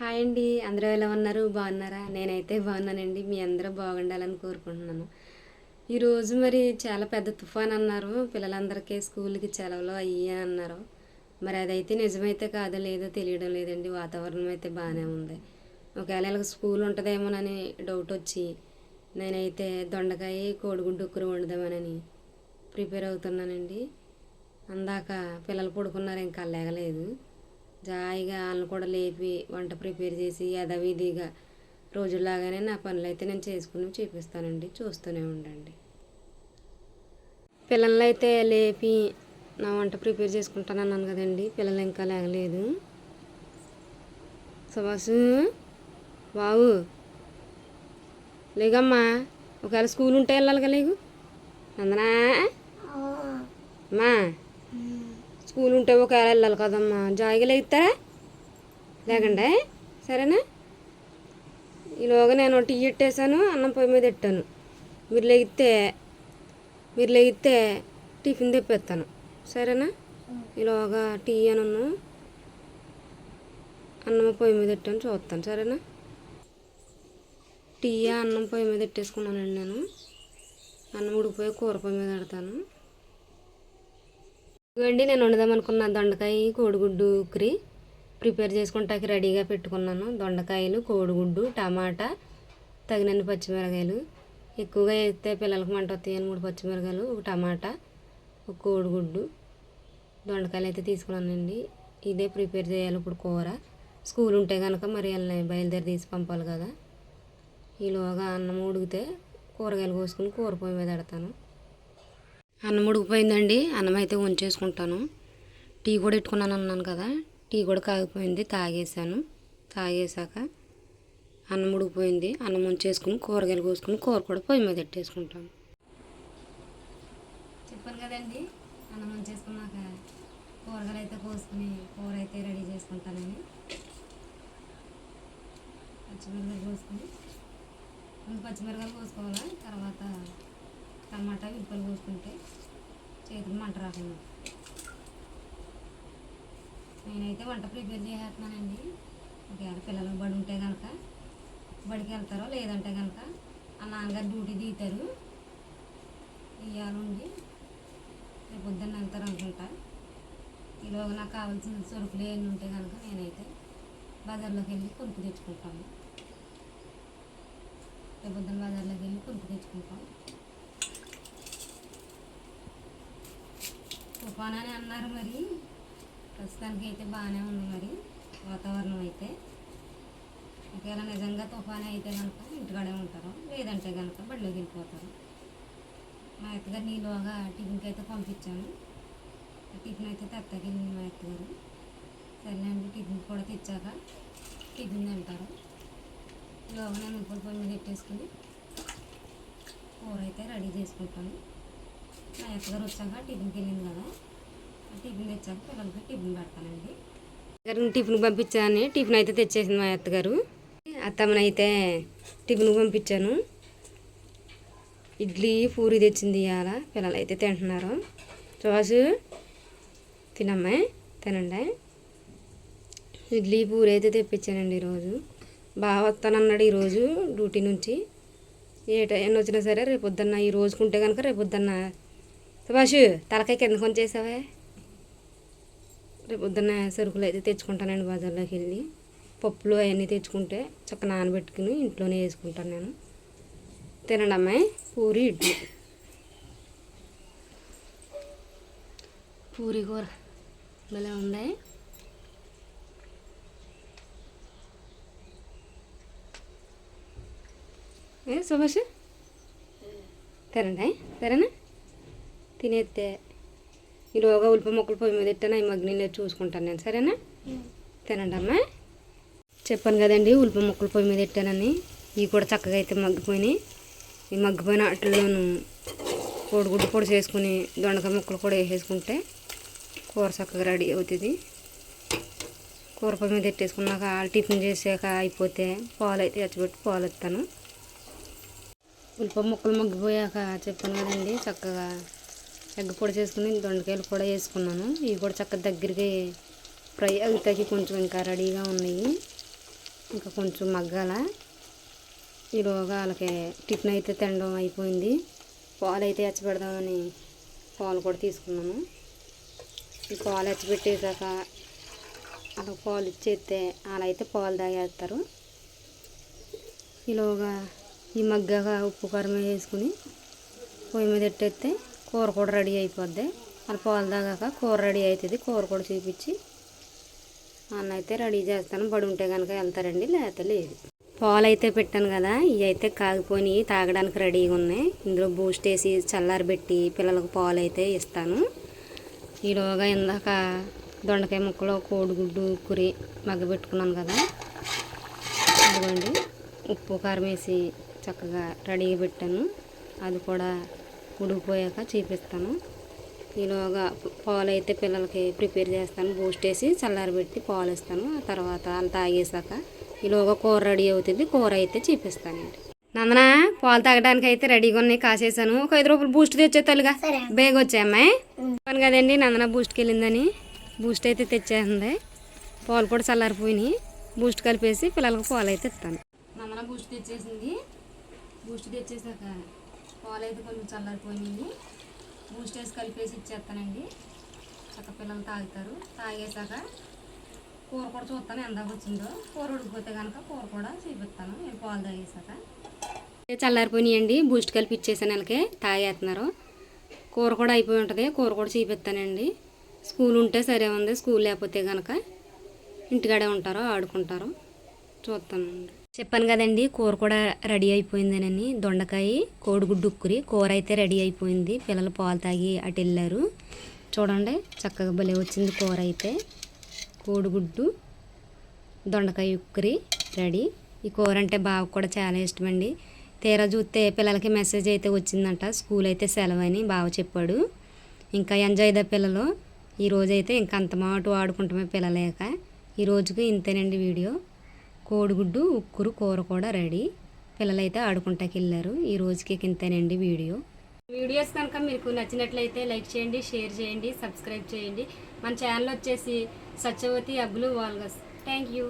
Hi అండి. అందరూ ఎలా ఉన్నారు? బాగున్నారా? నేనైతే బాగున్నానండి. మీ అందరూ బాగుండాలని కోరుకుంటున్నాను. ఈరోజు మరి చాలా పెద్ద తుఫాన్ అన్నారు. పిల్లలందరికీ స్కూల్కి సెలవులు అయ్యి అన్నారు. మరి అదైతే నిజమైతే కాదో లేదో తెలియడం లేదండి. వాతావరణం అయితే బాగానే ఉంది. ఒకవేళ ఇలా స్కూల్ ఉంటుందేమోనని డౌట్ వచ్చి నేనైతే దొండకాయ కోడిగుడ్డు ఉక్కురు వండుదామనని ప్రిపేర్ అవుతున్నానండి. అందాక పిల్లలు పడుకున్నారు ఇంకా లేగలేదు జాయిగా వాళ్ళని కూడా లేపి వంట ప్రిపేర్ చేసి యథావిధిగా రోజులాగానే నా పనులు అయితే నేను చేసుకుని చూపిస్తానండి చూస్తూనే ఉండండి. పిల్లల్ని అయితే లేపి నా వంట ప్రిపేర్ చేసుకుంటాను అన్నాను కదండి పిల్లలు ఇంకా లేగలేదు. సుభాసు బావు లేగమ్మా ఒకవేళ స్కూల్ ఉంటే వెళ్ళాలిగా లేగు. అందనా అమ్మా. స్కూల్ ఉంటే ఒకవేళ వెళ్ళాలి కదమ్మా. జాయిగా లేగుతారా లేకండే. సరేనా? ఈలోగా నేను టీ పెట్టేశాను అన్నం పొయ్యి మీద పెట్టాను మీరు లెగితే మీరు లెగితే టిఫిన్ తెప్పిస్తాను. సరేనా? ఈలోగా టీ అను అన్నం పొయ్యి మీద పెట్టాను చూస్తాను. సరేనా? టీ అన్నం పొయ్యి మీద పెట్టేసుకున్నానండి నేను. అన్నం ఉడిపోయి కూర పొయ్యి మీద పెడతాను. ఇవ్వండి నేను వండుదాం అనుకున్న దొండకాయ కోడిగుడ్డు ఉక్కిరి ప్రిపేర్ చేసుకుంటాకి రెడీగా పెట్టుకున్నాను. దొండకాయలు కోడిగుడ్డు టమాటా తగినన్ని పచ్చిమిరకాయలు. ఎక్కువగా వేస్తే పిల్లలకు మంట వస్తాయని మూడు పచ్చిమిరకాయలు ఒక టమాటా ఒక కోడిగుడ్డు. దొండకాయలు అయితే తీసుకున్నానండి. ఇదే ప్రిపేర్ చేయాలి ఇప్పుడు కూర. స్కూల్ ఉంటే కనుక మరి వాళ్ళని బయలుదేరి తీసి పంపాలి కదా. ఈలోగా అన్నం ఉడికితే కూరగాయలు కోసుకుని కూర పొయ్యి మీద పెడతాను. అన్నం ఉడికిపోయిందండి. అన్నం అయితే ఉంచేసుకుంటాను. టీ కూడా పెట్టుకున్నాను అన్నాను కదా. టీ కూడా కాగిపోయింది తాగేసాను తాగేసాక అన్నం ఉడికిపోయింది. అన్నం ఉంచేసుకుని కూరగాయలు కోసుకుని కూర కూడా పొయ్యి మీద పెట్టేసుకుంటాను. చెప్పాను కదండి అన్నం ఉంచేసుకున్నాక కూరగాయలు అయితే కోసుకుని కూర అయితే రెడీ చేసుకుంటానండి. పచ్చిమిరకాయలు కోసుకుని ముందు పచ్చిమిరకాయలు తర్వాత టమాటా ఉల్లిపాయలు కోసుకుంటే చేతికి మంట రాకుండా నేనైతే వంట ప్రిపేర్ చేసేస్తున్నానండి. ఒకవేళ పిల్లలు బడి ఉంటే కనుక బడికి వెళ్తారో లేదంటే కనుక ఆ నాన్నగారు డ్యూటీ దిగుతారు. ఇవ్వాలండి ఉండి రేపు పొద్దున్న వెళ్తారు అనుకుంటా. ఈలోగా నాకు కావాల్సిన సరుకులు ఏమి ఉంటే కనుక నేనైతే బజార్లోకి వెళ్ళి కొనుక్కు తెచ్చుకుంటాను. రేపు పొద్దున్న బజార్లోకి వెళ్ళి కొనుక్కు తెచ్చుకుంటాం తుఫాన్ అని అన్నారు మరి. ప్రస్తుతానికి అయితే బాగానే ఉంది మరి వాతావరణం అయితే. ఒకవేళ నిజంగా తుఫాన్ అయితే కనుక ఇంటికాడే ఉంటారు. లేదంటే కనుక బడిలోకి వెళ్ళిపోతారు. మా అత్తగారు నీలోగా టిఫిన్కి అయితే పంపించాను. టిఫిన్ అయితే తెత్తకెళ్ళింది మా అత్తగారు. సరేనండి టిఫిన్ కూడా తెచ్చాక టిఫిన్ తింటారు. లోగా నేను ఉప్పుల పొయ్యి మీద పెట్టేసుకుని కూర అయితే రెడీ చేసుకుంటాను. మా అత్తగారు వచ్చాక టిఫిన్కి వెళ్ళింది కదా. టిఫిన్ తెచ్చాక పిల్లలకి టిఫిన్ పెడతానండి. టిఫిన్ పంపించాను టిఫిన్ అయితే తెచ్చేసింది మా అత్తగారు. అత్తమ్మని అయితే టిఫిన్ పంపించాను. ఇడ్లీ పూరి తెచ్చింది ఇవాళ పిల్లలు అయితే తింటున్నారు. చోసు తినమ్మా తినండి. ఇడ్లీ పూరి అయితే తెప్పించానండి ఈరోజు. బాగా వస్తానన్నాడు ఈరోజు డ్యూటీ నుంచి. ఏ టైం వచ్చినా సరే రేపు పొద్దున్న ఈ రోజుకుంటే కనుక రేపు పొద్దున్న సుభాష్ తలకాయ కింద కొంచేసావే. రేపు పొద్దున్న సరుకులు అయితే తెచ్చుకుంటానండి బజార్లోకి వెళ్ళి. పప్పులు అవన్నీ తెచ్చుకుంటే చక్క నానబెట్టుకుని ఇంట్లోనే వేసుకుంటాను నేను. తినండి అమ్మాయి పూరి ఇడ్లీ. పూరి కూర భలే ఉన్నాయి ఏ సుభాష్? తినండి సరేనా తినేస్తే ఈలోగా ఉల్ప మొక్కలు పొయ్యి మీద పెట్టాను అవి మగ్గినీళ్ళు చూసుకుంటాను నేను సరేనా? తినండి అమ్మా. చెప్పాను కదండి ఉల్ప మొక్కలు పొయ్యి మీద ఎట్టానని ఇవి కూడా చక్కగా అయితే మగ్గిపోయినాయి. ఈ మగ్గిపోయిన వాటిలోను కోడిగుడ్డు పొడి చేసుకుని దొండకాయ ముక్కలు కూడా వేసేసుకుంటే కూర చక్కగా రెడీ అవుతుంది. కూర పొయ్యి మీద ఎట్టేసుకున్నాక టిఫిన్ చేసాక అయిపోతే పాలు అయితే ఎచ్చబెట్టి పాలు ఎత్తాను ఉల్లిపాయ ముక్కలు మగ్గిపోయాక చెప్పాను కదండి చక్కగా ఎగ్ పొడి చేసుకుని దొండకాయలు కూడా వేసుకున్నాను. ఇవి కూడా చక్కగా దగ్గరికి ఫ్రై అవుతాయి. కొంచెం ఇంకా రెడీగా ఉన్నాయి. ఇంకా కొంచెం మగ్గాల. ఈలోగా వాళ్ళకి టిఫిన్ అయితే తినడం అయిపోయింది. పాలు అయితే ఎచ్చబెడదామని పాలు కూడా తీసుకున్నాము ఈ పాలు ఎచ్చబెట్టేసాక అలా పాలు ఇచ్చేస్తే అలా అయితే పాలు తాగేస్తారు. ఈలోగా ఈ మగ్గాక ఉప్పు కారం వేసుకుని పొయ్యి మీద పెట్టేస్తే కూర కూడా రెడీ అయిపోద్ది. అలా పాలు తాగాక కూర రెడీ అవుతుంది. కూర కూడా చూపించి అన్న అయితే రెడీ చేస్తాను. బడి ఉంటే కనుక వెళ్తారండి లేకపోతే లేదు. పాలు అయితే పెట్టాను కదా ఇవి అయితే కాగిపోయి తాగడానికి రెడీగా ఉన్నాయి. ఇందులో బూస్ట్ వేసి చల్లారబెట్టి పిల్లలకు పాలు అయితే ఇస్తాను. ఈలోగా ఇందాక దొండకాయ ముక్కలు కోడిగుడ్డు కురి మగ్గబెట్టుకున్నాను కదా. ఇదిగోండి ఉప్పు కారం వేసి చక్కగా రెడీగా పెట్టాను. అది కూడా ఉడికిపోయాక చూపిస్తాను. ఈలోగా పాలు అయితే పిల్లలకి ప్రిపేర్ చేస్తాను. బూస్ట్ వేసి చల్లారబెట్టి పాలు ఇస్తాను ఆ తర్వాత అంత తాగేసాక ఈలోగా కూర రెడీ అవుతుంది. కూర అయితే చూపిస్తానండి నందన పాలు తాగడానికి అయితే రెడీగా ఉన్నాయి. కాసేసాను. ఒక ఐదు రూపాయలు బూస్ట్ తెచ్చే తల్లిగా. బేగ వచ్చాయి అమ్మాయి చెప్పాను కదండి నందన బూస్ట్కి వెళ్ళిందని. బూస్ట్ అయితే తెచ్చేసింది. పాలు కూడా చల్లారిపోయినాయి. బూస్ట్ కలిపేసి పిల్లలకు పాలు అయితే ఇస్తాను. నందన బూస్ట్ తెచ్చేసింది. బూస్ట్ తెచ్చేసాక పాలు అయితే కొంచెం చల్లారిపోయినాయి బూస్ట్ వేసి కలిపేసి ఇచ్చేస్తానండి. చక్క పిల్లలు తాగుతారు. తాగేసాక కూర కూడా చూస్తాను ఎందాక వచ్చిందో. కూర ఉడికిపోతే కనుక కూర కూడా చూపిస్తాను. నేను పాలు తాగేసాక చల్లారిపోయినాయండి. బూస్ట్ కలిపి ఇచ్చేసాను నెలకే తాగేస్తున్నారు. కూర కూడా అయిపోయి ఉంటుంది. కూర కూడా చూపిస్తానండి. స్కూల్ ఉంటే సరే ఉంది. స్కూల్ లేకపోతే కనుక ఇంటికాడే ఉంటారు ఆడుకుంటారు. చూస్తానండి. చెప్పాను కదండి కూర కూడా రెడీ అయిపోయిందేనని. దొండకాయ కోడిగుడ్డు ఉక్కురి కూర అయితే రెడీ అయిపోయింది. పిల్లలు పాలు తాగి అటు వెళ్ళారు. చూడండి చక్కగా భలే వచ్చింది కూర అయితే. కోడిగుడ్డు దొండకాయ ఉక్కురి రెడీ. ఈ కూర అంటే బాగా కూడా చాలా ఇష్టమండి. తీరా చూస్తే పిల్లలకి మెసేజ్ అయితే వచ్చిందంట స్కూల్ అయితే సెలవు అని బాగా చెప్పాడు. ఇంకా ఎంజాయ్ ద పిల్లలు. ఈరోజు అయితే ఇంకా అంత మాట ఆడుకుంటామే పిల్లలేక. ఈ ఇంతేనండి వీడియో. కోడిగుడ్డు ఉక్కురు కూర కూడా రెడీ. పిల్లలైతే ఆడుకుంటాకి వెళ్ళారు ఈ రోజుకి ఇంతేనండి వీడియో. వీడియోస్ కనుక మీకు నచ్చినట్లయితే లైక్ చేయండి షేర్ చేయండి సబ్స్క్రైబ్ చేయండి. మన ఛానల్ వచ్చేసి Satyavathi Abbulu vlogs. Thank you.